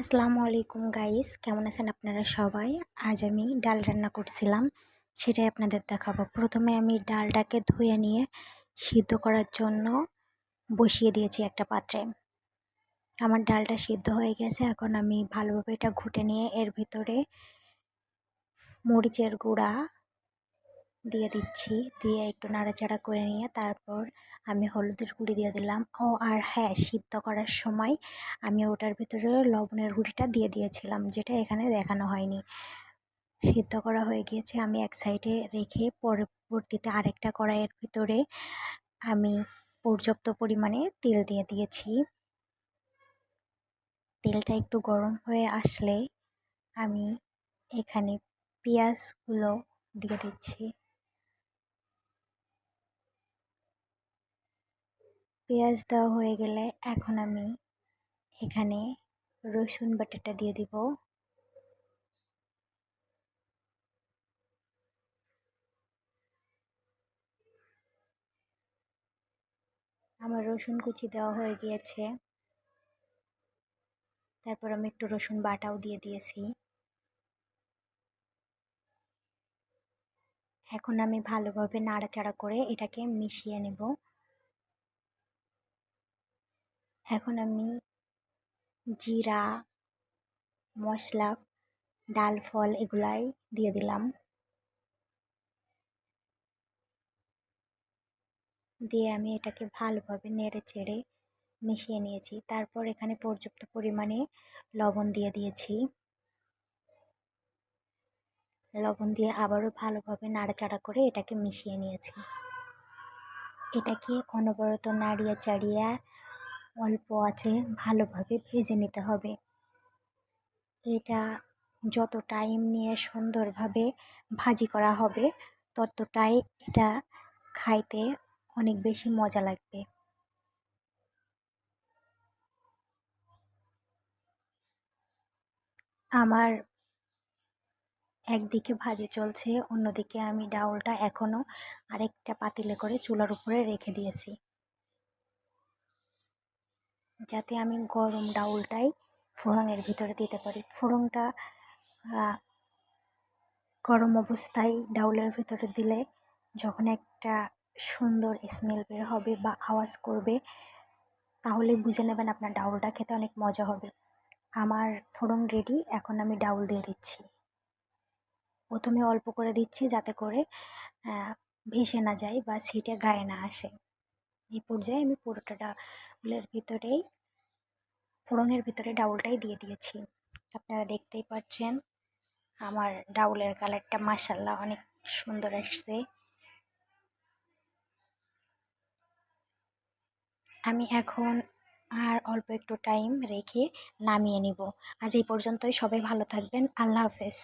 আসসালামু আলাইকুম গাইস, কেমন আছেন আপনারা সবাই? আজ আমি ডাল রান্না করছিলাম, সেটাই আপনাদের দেখাবো। প্রথমে আমি ডালটাকে ধুয়ে নিয়ে সিদ্ধ করার জন্য বসিয়ে দিয়েছি একটা পাত্রে। আমার ডালটা সিদ্ধ হয়ে গেছে, এখন আমি ভালোভাবে এটা ঘুটে নিয়ে এর ভিতরে মরিচের গুঁড়া দিয়ে দিচ্ছি। দিয়ে একটু নাড়াচাড়া করে নিয়ে তারপর আমি হলুদের গুঁড়ি দিয়ে দিলাম। ও, আর হ্যাঁ সিদ্ধ করার সময় আমি ওটার ভিতরে লবণের গুঁড়িটা দিয়ে দিয়েছিলাম, যেটা এখানে দেখানো হয়নি। সিদ্ধ করা হয়ে গিয়েছে। আমি এক সাইডে রেখে পরবর্তীতে আরেকটা কড়াইয়ের ভিতরে আমি পর্যাপ্ত পরিমাণে তেল দিয়ে দিয়েছি। তেলটা একটু গরম হয়ে আসলে আমি এখানে পেঁয়াজগুলো দিয়ে দিচ্ছি। পেঁয়াজ দেওয়া হয়ে গেলে এখন আমি এখানে রসুন বাটাটা দিয়ে দিব। আমার রসুন কুচি দেওয়া হয়ে গিয়েছে। তারপর আমি একটু রসুন বাটাও দিয়ে দিয়েছি। এখন আমি ভালোভাবে নাড়াচাড়া করে এটাকে মিশিয়ে নেব। এখন আমি জিরা, মশলা, ডাল, ফল এগুলাই দিয়ে দিলাম। দিয়ে আমি এটাকে ভালোভাবে নেড়ে চেড়ে মিশিয়ে নিয়েছি। তারপর এখানে পর্যাপ্ত পরিমাণে লবণ দিয়ে দিয়েছি। লবণ দিয়ে আবারও ভালোভাবে নাড়াচাড়া করে এটাকে মিশিয়ে নিয়েছি। এটাকে অনবরত নাড়িয়ে চাড়িয়ে অল্প আছে, ভালোভাবে ভেজে নিতে হবে। এটা যত টাইম নিয়ে সুন্দরভাবে ভাজি করা হবে, ততটাই এটা খাইতে অনেক বেশি মজা লাগবে। আমার একদিকে ভাজি চলছে, অন্যদিকে আমি ডাউলটা এখনও আরেকটা পাতিলে করে চুলার উপরে রেখে দিয়েছি। যাতে আমি গরম ডাউলটাই ফোড়নের ভিতরে দিতে পারি। ফোড়নটা গরম অবস্থায় ডাউলের ভিতরে দিলে যখন একটা সুন্দর স্মেল বের হবে বা আওয়াজ করবে, তাহলে বুঝে নেবেন আপনার ডাউলটা খেতে অনেক মজা হবে। আমার ফোড়ন রেডি এখন আমি ডাউল দিয়ে দিচ্ছি। প্রথমে অল্প করে দিচ্ছি যাতে করে ভেসে না যায় বা সিটে গায়ে না আসে। এই পর্যায়ে আমি পুরোটা ডাউলের ভিতরেই, ফোড়নের ভিতরে ডাউলটাই দিয়ে দিয়েছি। আপনারা দেখতেই পাচ্ছেন, আমার ডাউলের কালারটা মাসাল্লাহ অনেক সুন্দর আসছে। আমি এখন আর অল্প একটু টাইম রেখে নামিয়ে নিব। আজ এই পর্যন্তই, সবাই ভালো থাকবেন, আল্লাহ হাফেজ।